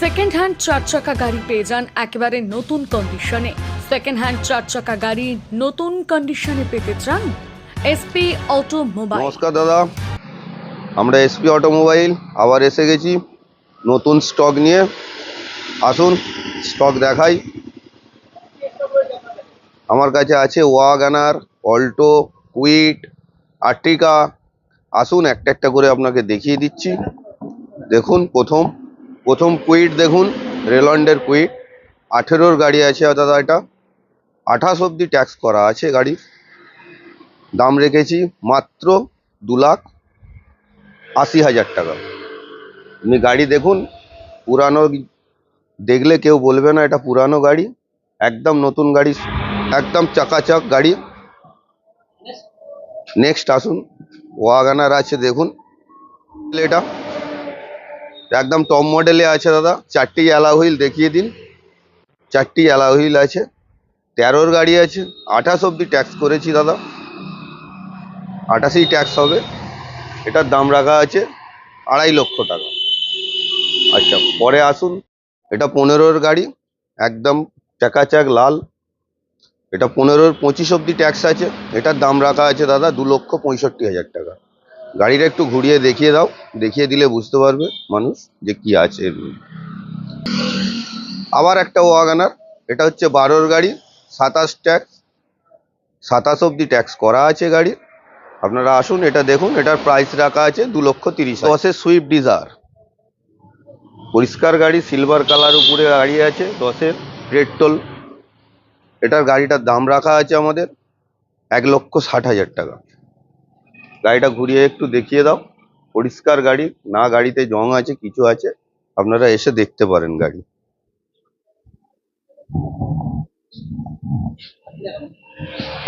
Second hand চার চাকা গাড়ি পেয়ে যান একেবারে নতুন কন্ডিশনে সেকেন্ড হ্যান্ড চার চাকা গাড়ি নতুন কন্ডিশনে পেতে চান এসপি অটোমোবাইল নমস্কার দাদা, আমরা এসপি অটোমোবাইল আবার এসে গেছি নতুন স্টক নিয়ে। আসুন স্টক দেখাই। আমার কাছে আছে ওয়াগানার অল্টো কুইট আর্টিকা আসুন, একটা একটা করে আপনাকে দেখিয়ে দিচ্ছি। দেখুন, প্রথম। প্রথম কুইট দেখুন, রেলন্ডের কুইট। আঠেরোর গাড়ি আছে দাদা এটা। আঠাশ অবধি ট্যাক্স করা আছে গাড়ি। দাম রেখেছি মাত্র দু লাখ আশি হাজার টাকা। আপনি গাড়ি দেখুন, পুরানো দেখলে কেউ বলবে না এটা পুরানো গাড়ি। একদম নতুন গাড়ি, একদম চাকাচাক গাড়ি। নেক্সট আসুন, ওয়াগানার আছে দেখুন। এটা একদম টপ মডেলে আছে দাদা। চারটি অ্যালা হুইল দেখিয়ে দিন। চারটি অ্যালা হুইল আছে। তেরোর গাড়ি আছে। আঠাশ অবধি ট্যাক্স করেছি দাদা। আঠাশেই ট্যাক্স হবে। এটার দাম রাখা আছে আড়াই লক্ষ টাকা। আচ্ছা পরে আসুন। এটা পনেরোর গাড়ি। একদম চাকাচাক লাল। এটা পনেরোর পঁচিশ অবধি ট্যাক্স আছে। এটার দাম রাখা আছে দাদা দু লক্ষ পঁয়ষট্টি হাজার টাকা। গাড়িটা একটু ঘুরিয়ে দেখিয়ে দাও। দেখিয়ে দিলে বুঝতে পারবে মানুষ যে কি আছে। আবার একটা ওয়াগানার, এটা হচ্ছে বারোর গাড়ি, সাতাশ ট্যাক্স, সাতাশ অবধি ট্যাক্স করা আছে গাড়ি আপনারা আসুন, এটা দেখুন, এটার প্রাইস রাখা আছে দু লক্ষ তিরিশ দশের সুইফট ডিজার পরিষ্কার গাড়ি সিলভার কালার উপরে গাড়ি আছে, দশের পেট্রোল এটার গাড়িটার দাম রাখা আছে আমাদের এক লক্ষ ষাট হাজার টাকা। গাড়িটা ঘুরিয়ে একটু দেখিয়ে দাও। পরিষ্কার গাড়ি, না গাড়িতে জং আছে, কিছু আছে, আপনারা এসে দেখতে পারেন গাড়ি।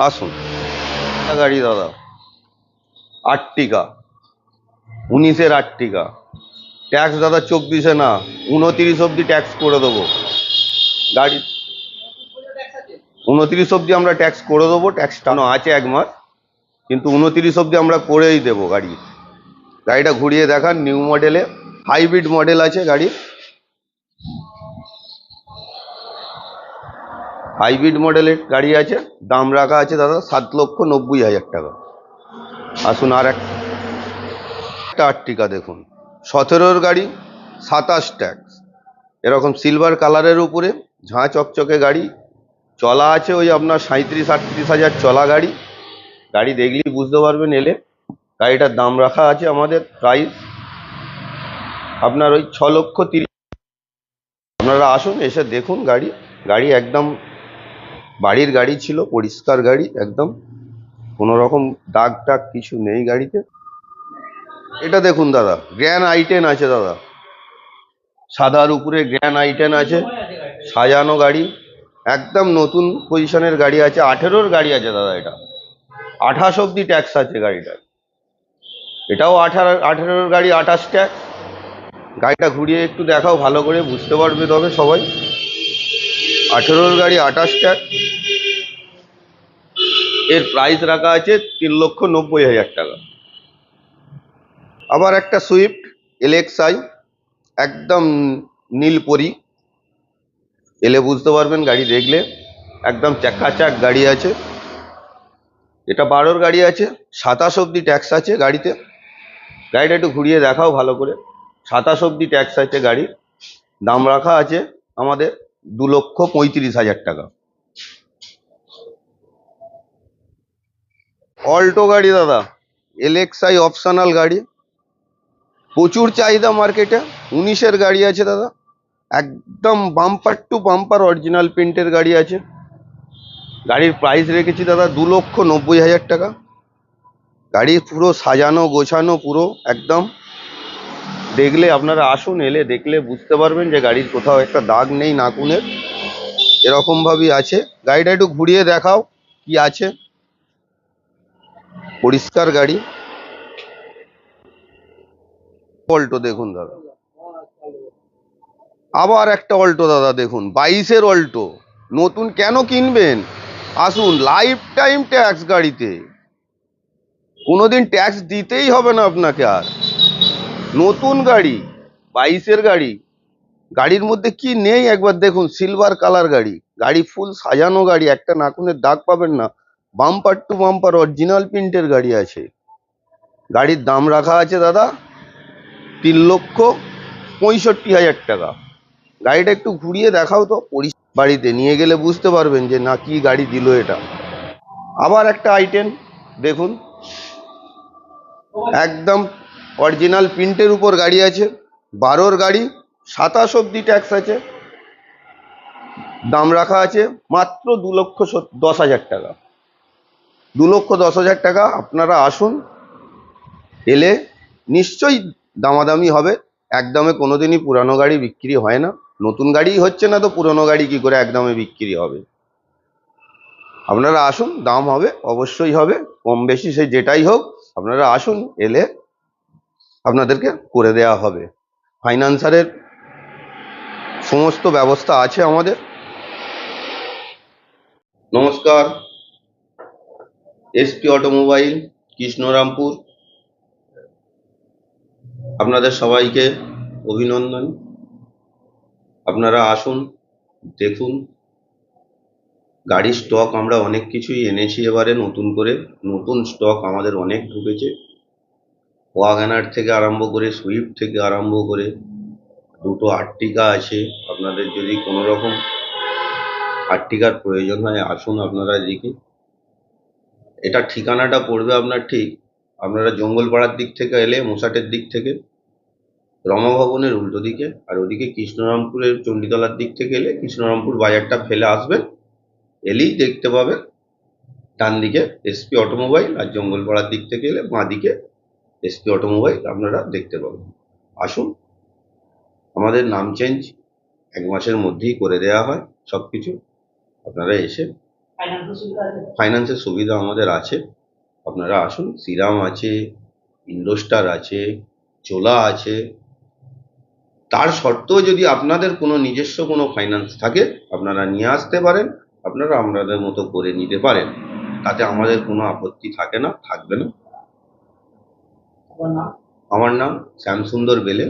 আসুন। গাড়ি দাদা, আটটিকা, উনিশের আটটিকা। ট্যাক্স দাদা চব্বিশে না, উনতিরিশ অবধি ট্যাক্স করে দেবো। গাড়ি উনতিরিশ অবধি আমরা ট্যাক্স করে দেবো, ট্যাক্সটা আছে এক মাস। কিন্তু উনতিরিশ অবধি আমরা করেই দেবো গাড়ি। গাড়িটা ঘুরিয়ে দেখান নিউ মডেলে হাইব্রিড মডেল আছে গাড়ি। হাইব্রিড মডেলের গাড়ি আছে। দাম রাখা আছে দাদা সাত লক্ষ নব্বই হাজার টাকা। আসুন আর একটা আর্টিকা দেখুন। সতেরোর গাড়ি, সাতাশ ট্যাক্স এরকম সিলভার কালারের উপরে ঝাঁ চকচকে গাড়ি। চলা আছে ওই আপনার সাঁত্রিশ আটত্রিশ হাজার চলা গাড়ি। গাড়ি দেখলেই বুঝতে পারবেন এলে। গাড়িটার দাম রাখা আছে আমাদের প্রাইস আপনার ওই ছ লক্ষ তিরিশ আপনারা আসুন, এসে দেখুন গাড়ি। গাড়ি একদম বাড়ির গাড়ি ছিল, পরিষ্কার গাড়ি একদম। কোনো রকম দাগ টাগ কিছু নেই গাড়িতে। এটা দেখুন দাদা, গ্র্যান আইটেন আছে দাদা। সাদার উপরে গ্র্যান আইটেন আছে, সাজানো গাড়ি। একদম নতুন পজিশনের গাড়ি আছে, আঠেরোর গাড়ি আছে দাদা এটা। আঠাশ অব্দি ট্যাক্স আছে গাড়িটার। এটাও আঠারো, আঠারোর গাড়ি আঠাশ ট্যাক্স গাড়িটা ঘুরিয়ে একটু দেখাও, ভালো করে বুঝতে পারবে তবে সবাই। আঠেরোর গাড়ি আঠাশ ট্যাক্স এর প্রাইস রাখা আছে তিন লক্ষ নব্বই হাজার টাকা। আবার একটা সুইফট এলএক্সআই একদম নীলপরি এলে বুঝতে পারবেন গাড়ি দেখলে। একদম চাকাচাক গাড়ি আছে। এটা বারোর গাড়ি আছে, সাতাশ অবধি ট্যাক্স আছে গাড়িতে। গাড়িটা একটু ঘুরিয়ে দেখাও ভালো করে। সাতাশ অবধি ট্যাক্স আছে গাড়ির। দাম রাখা আছে আমাদের দু লক্ষ পঁয়ত্রিশ হাজার টাকা। অল্টো গাড়ি দাদা, এলএক্সআই অপশনাল গাড়ি। প্রচুর চাহিদা মার্কেটে উনিশের গাড়ি আছে দাদা। একদম বাম্পার টু বাম্পার অরিজিনাল প্রিন্টের গাড়ি আছে। গাড়ির প্রাইস রেখেছি দাদা দু লক্ষ নব্বই হাজার টাকা। গাড়ি পুরো সাজানো, গোছানো, পুরো একদম। দেখলে আপনারা আসুন, এলে দেখলে বুঝতে পারবেন যে গাড়ির কোথাও একটা দাগ নেই নাকুনের। এরকমভাবেই আছে। গাড়িটা একটু ঘুরিয়ে দেখাও কি আছে। পরিষ্কার গাড়ি। অল্টো দেখুন দাদা। আবার একটা অল্টো দাদা দেখুন, বাইশের অল্টো। নতুন কেন কিনবেন? আসুন লাইফ টাইম ট্যাক্স গাড়িতে। কোনোদিন ট্যাক্স দিতেই হবে না আপনাকে আর। নতুন গাড়ি, বাইশের গাড়ি, গাড়ির মধ্যে কি নেই? একবার দেখুন সিলভার কালার গাড়ি। গাড়ি ফুল সাজানো গাড়ি, একটা নাকুনের দাগ পাবেন না। বাম্পার টু বাম্পার অরিজিনাল প্রিন্টের গাড়ি আছে। গাড়ির দাম রাখা আছে দাদা, তিন লক্ষ পঁয়ষট্টি হাজার টাকা। গাড়িটা একটু ঘুরিয়ে দেখাও তো, পরি- বাড়িতে নিয়ে গেলে বুঝতে পারবেন যে না, কি গাড়ি দিল এটা। আবার একটা আইটেম, দেখুন। একদম অরিজিনাল প্রিন্টের উপর গাড়ি আছে, বারোর গাড়ি, সাতাশ অব্দি ট্যাক্স আছে। দাম রাখা আছে মাত্র দু লক্ষ দশ হাজার টাকা। দু লক্ষ দশ হাজার টাকা, আপনারা আসুন, এলে নিশ্চয়ই দামাদামি হবে। একদমে কোনোদিনই পুরানো গাড়ি বিক্রি হয় না। নতুন গাড়ি হচ্ছে না তো পুরনো গাড়ি কি করে একদমে বিক্রি হবে? আপনারা আসুন, দাম হবে, অবশ্যই হবে, কম বেশি সে যেটাই হোক, আপনারা আসুন, এলে আপনাদেরকে করে দেয়া হবে। ফাইন্যান্সারের সমস্ত ব্যবস্থা আছে আমাদের। নমস্কার। SP automobile, Krishnarampur. আপনাদের সবাইকে অভিনন্দন। আপনারা আসুন, দেখুন। গাড়ির স্টক আমরা অনেক কিছুই এনেছি এবারে নতুন করে। নতুন স্টক আমাদের অনেক ঢুকেছে। ওয়াগানার থেকে আরম্ভ করে সুইফট থেকে আরম্ভ করে, দুটো আর্টিকা আছে। আপনাদের যদি কোনো রকম আর্টিকার প্রয়োজন হয়, আসুন আপনারা এদিকে এটা ঠিকানাটা পড়বে আপনার ঠিক। আপনারা জঙ্গলপাড়ার দিক থেকে এলে, মোসাটের দিক থেকে। রমা ভবনের উল্টো দিকে আর ওদিকে কৃষ্ণরামপুরের চণ্ডীতলার দিক থেকে এলে কৃষ্ণরামপুর বাজারটা ফেলে আসবেন এলেই দেখতে পাবেন ডান দিকে এসপি অটোমোবাইল আর জঙ্গলপাড়ার দিক থেকে এলে বাঁ দিকে এসপি অটোমোবাইল আপনারা দেখতে পাবেন। আসুন, আমাদের নাম চেঞ্জ এক মাসের মধ্যেই করে দেওয়া হয় সব কিছু আপনারা এসে ফাইন্যান্সের সুবিধা আমাদের আছে। আপনারা আসুন সিরাম আছে ইন্ডোস্টার আছে, চোলা আছে তার সত্ত্বেও যদি আপনাদের কোনো নিজস্ব কোনো ফাইন্যান্স থাকে আপনারা নিয়ে আসতে পারেন আপনারা আপনাদের মতো করে নিতে পারেন। তাতে আমাদের কোনো আপত্তি থাকে না থাকবে না। আমার নাম শ্যামসুন্দর বেলে।